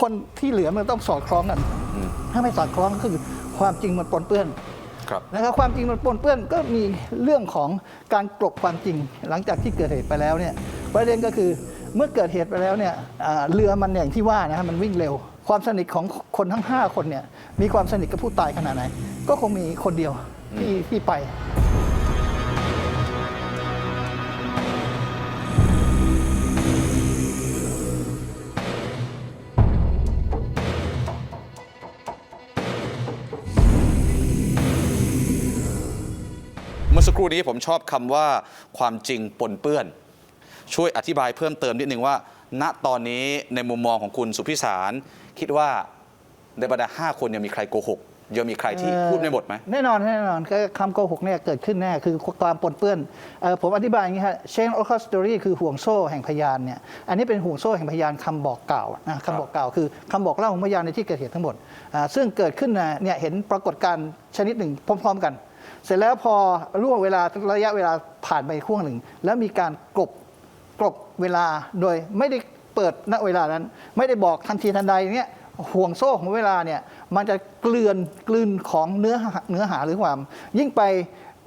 คนที่เหลือมันต้องสอดคล้องกันอืมถ้าไม่สอดคล้องก็คือความจริงมันปนเปื้อนครับนะครับความจริงมันปนเปื้อนก็มีเรื่องของการกลบความจริงหลังจากที่เกิดเหตุไปแล้วเนี่ยประเด็นก็คือเมื่อเกิดเหตุไปแล้วเนี่ยอ่าเรือมันอย่างที่ว่านะครับมันวิ่งเร็ว ความสนิทของคนทั้ง 5 คนเนี่ยมีความสนิทกับผู้ตายขนาดไหน ก็คงมีคนเดียวที่ที่ไป รู่นี้ผมชอบคำว่าความจริงปนเปื้อน ช่วยอธิบายเพิ่มเติมนิดนึงว่า ณตอนนี้ในมุมมองของคุณสุพิสาร คิดว่าในบรรดาห้าคนยังมีใครโกหกยังมีใครที่พูดไม่หมดไหมแน่นอนแน่นอนก็คำโกหกเนี่ยเกิดขึ้นแน่คือความปนเปื้อนเอ่อผมอธิบายอย่างนี้ฮะ chain of custody คือห่วงโซ่แห่งพยานเนี่ยอันนี้เป็นห่วงโซ่แห่งพยานคำบอกกล่าวนะคำบอกกล่าวคือคำบอกเล่าของพยานในที่เกิดเหตุทั้งหมดอ่าซึ่งเกิดขึ้นนะเนี่ยเห็นปรากฏการณ์ชนิดหนึ่งพร้อม ๆ กัน เสร็จแล้วพอร่วงเวลาระยะเวลาผ่านไปช่วงหนึ่ง แล้วมีการกลบกลบเวลาโดยไม่ได้เปิดณเวลานั้น ไม่ได้บอกทันทีทันใดเนี่ยห่วงโซ่ของเวลาเนี่ยมันจะเกลือนกลืนของเนื้อหาเนื้อหาหรือความ ยิ่งไป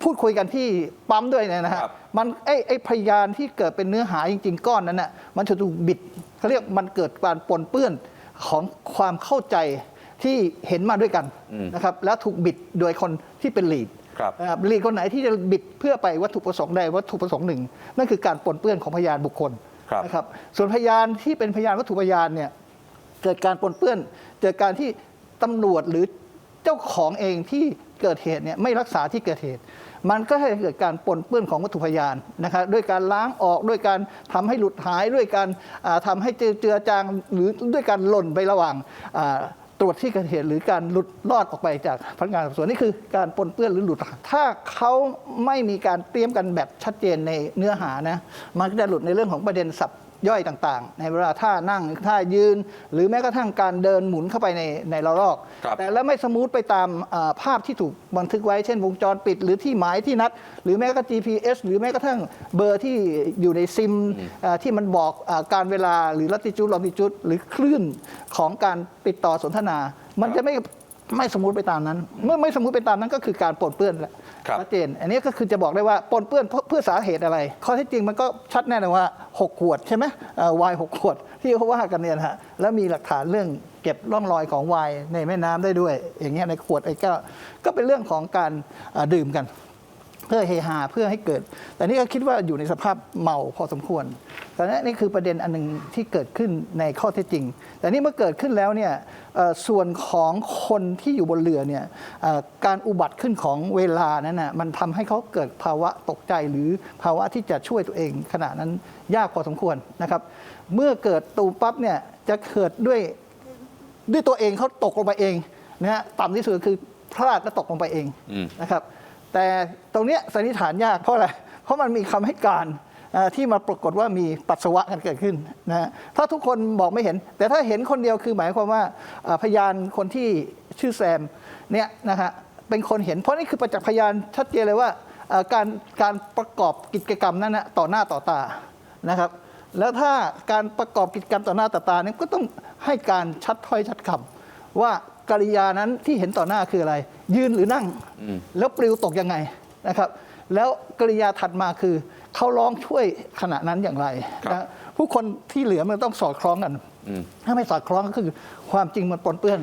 พูดคุยกันที่ปั๊มด้วยเนี่ยนะฮะครับมันไอ้ไอ้พยานที่เกิดเป็นเนื้อหาจริง ๆ ก้อนนั้นน่ะมันจะถูกบิดเขาเรียกมันเกิดการปนเปื้อนของความเข้าใจที่เห็นมาด้วยกันนะครับแล้วถูกบิดโดยคนที่เป็นลีด ครับนะครับลีดคนไหนที่จะบิดเพื่อไปวัตถุประสงค์ใดวัตถุประสงค์หนึ่ง นั่นคือการปนเปื้อนของพยานบุคคลครับ นะครับส่วนพยานที่เป็นพยานวัตถุพยานเนี่ยเกิดการปนเปื้อนเกิดการที่ตำรวจหรือเจ้าของเองที่เกิดเหตุเนี่ยไม่รักษาที่เกิดเหตุ มันก็ให้เกิดการปนเปื้อนของวัตถุพยานนะครับด้วยการล้างออกด้วยการทำให้หลุดหายด้วยการอ่าทำาให้เจือเจือจางหรือด้วยการหล่นไประหว่างอ่าต รวจที่เกิดเหตุหรือการหลุดรอดออกไปจากพนักงานสอบสวนนี่คือการปนเปื้อนหรือหลุด ถ้าเขาไม่มีการเตรียมกันแบบชัดเจนในเนื้อหานะมันก็จะหลุดในเรื่องของประเด็นสับ ย่อยต่างๆ ในเวลาท่านั่งท่ายืน หรือแม้กระทั่งการเดินหมุนเข้าไปในในระลอก ครับแต่แล้วไม่สมูทไปตามอ่าภาพที่ถูกบันทึกไว้เช่นวงจรปิด หรือที่หมายที่นัด หรือแม้กระทั่ง GPS หรือแม้กระทั่งเบอร์ที่อยู่ในซิมอ่าที่มันบอกอาการเวลาหรือลัติจูดลอติจูดหรือคลื่นของการติดต่อสนทนา มันจะไม่ ไม่สมูทไปตามนั้น เมื่อไม่สมูทไปตามนั้นก็คือการปนเปื้อนแหละครับชัดเจน อันนี้ก็คือจะบอกได้ว่าปนเปื้อนเพราะเพื่อสาเหตุอะไร ข้อเท็จจริงมันก็ชัดแน่นอนว่า 6 ขวดใช่ไหมวายหกขวด ที่เขาว่ากันเนี่ยนะฮะแล้วมีหลักฐานเรื่องเก็บร่องรอยของไวน์ในแม่น้ำได้ด้วย อย่างเงี้ยในขวดไอ้ก็ก็เป็นเรื่องของการอ่าดื่มกัน เพื่อเฮฮาเพื่อให้เกิด แต่นี่ก็คิดว่าอยู่ในสภาพเมาพอสมควรแต่นี่นี่คือประเด็นอันหนึงที่เกิดขึ้นในข้อเท็จจริง แต่นี่เมื่อเกิดขึ้นแล้วเนี่ยเอ่อส่วนของคนที่อยู่บนเรือเนี่ยเอ่อการอุบัติขึ้นของเวลานั้นนะมันทำให้เขาเกิดภาวะตกใจหรือภาวะที่จะช่วยตัวเอง ขณะนั้นยากพอสมควรนะครับ เมื่อเกิดตูมปั๊บเนี่ยจะเกิดด้วยด้วยตัวเองเขาตกลงไปเองนะฮะต่ำที่สุดคือพลาดและตกลงไปเองอืมนะครับ แต่ตรงเนี้ยสันนิษฐานยากเพราะอะไร เพราะมันมีคำให้การที่มาปรากฏว่ามีปัสสาวะกันเกิดขึ้นนะฮะถ้าทุกคนบอกไม่เห็น แต่ถ้าเห็นคนเดียวคือหมายความว่าพยานคนที่ชื่อแซมเนี่ยนะฮะเป็นคนเห็น เพราะนี่คือประจักษ์พยานชัดเจนเลยว่าการการประกอบกิจกรรมนั้นนะต่อหน้าต่อตานะครับ แล้วถ้าการประกอบกิจกรรมต่อหน้าต่อตาเนี่ยก็ต้องให้การชัดถ้อยชัดคำว่า กริยานั้นที่เห็นต่อหน้าคืออะไร ยืนหรือนั่ง แล้วปลิวตกยังไงนะครับ แล้วกริยาถัดมาคือ เขาร้องช่วยขณะนั้นอย่างไรครับนะผู้คนที่เหลือมันต้องสอดคล้องกันอืมถ้าไม่สอดคล้องก็คือความจริงมันปนเปื้อน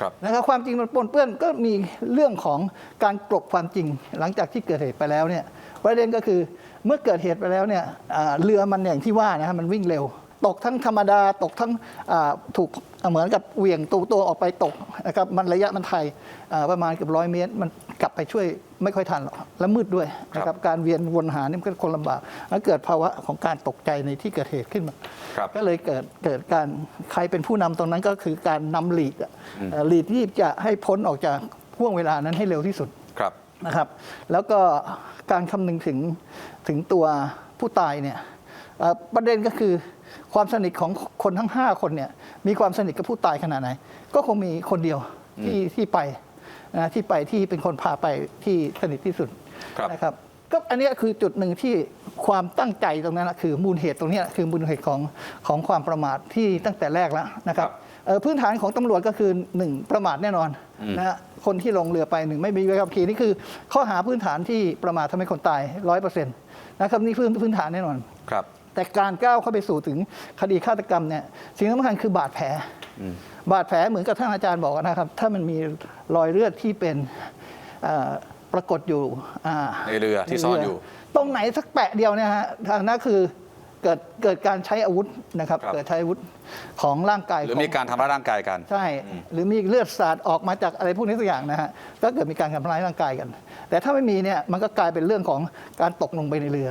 ครับนะครับความจริงมันปนเปื้อนก็มีเรื่องของการกลบความจริงหลังจากที่เกิดเหตุไปแล้วเนี่ยประเด็นก็คือเมื่อเกิดเหตุไปแล้วเนี่ยอ่าเรือมันอย่างที่ว่านะครับมันวิ่งเร็ว ตกทั้งธรรมดาตกทั้งอ่าถูกเหมือนกับเหวี่ยงตัวตัวออกไปตกนะครับมันระยะมันไทยอ่าประมาณเกือบร้อยเมตร มันกลับไปช่วยไม่ค่อยทันหรอกและมืดด้วยนะครับการเวียนวนหานี่มันก็คนลำบากแล้วเกิดภาวะของการตกใจในที่เกิดเหตุขึ้นมาครับก็เลยเกิดเกิดการใครเป็นผู้นำตรงนั้นก็คือการนำลีดอะเอ่อลีดที่จะให้พ้นออกจากห่วงเวลานั้นให้เร็วที่สุดครับนะครับ แล้วก็การคำนึงถึงถึงตัวผู้ตายเนี่ยเอ่อประเด็นก็คือ ความสนิทของคนทั้ง 5 คนเนี่ยมีความสนิทกับผู้ตายขนาดไหน ก็คงมีคนเดียวที่ที่ไปนะที่ไปที่เป็นคนพาไปที่สนิทที่สุดครับ นะครับ ก็อันเนี้ยคือจุดหนึ่งที่ความตั้งใจตรงนั้นนะคือมูลเหตุตรงเนี้ยคือมูลเหตุของของความประมาทที่ตั้งแต่แรกแล้วนะครับ เอ่อพื้นฐานของตำรวจก็คือหนึ่งประมาทแน่นอนอืมนะฮะคนที่ลงเรือไปหนึ่งไม่มีใบขับขี่นี่คือ ข้อหาพื้นฐานที่ประมาททำให้คนตายร้อยเปอร์เซ็นต์นะครับนี่พื้นพื้นฐานแน่นอน ครับ แต่การก้าวเข้าไปสู่ถึงคดีฆาตกรรมเนี่ยสิ่งสำคัญคือบาดแผลอืมบาดแผลเหมือนกับท่านอาจารย์บอกนะครับ ถ้ามันมีรอยเลือดที่เป็นเอ่อปรากฏอยู่อ่าในเรือที่ซ่อนอยู่ ตรงไหนสักแปะเดียวเนี่ยฮะทางนั้นคือเกิดเกิดการใช้อาวุธนะครับครับเกิดใช้อาวุธของร่างกายหรือของมีการทำร้ายร่างกายกัน ใช่ หรือมีเลือดสาดออกมาจากอะไรพวกนี้สักอย่างนะฮะก็เกิดมีการทำร้ายร่างกายกัน แต่ถ้าไม่มีเนี่ยมันก็กลายเป็นเรื่องของการตกลงไปในเรือ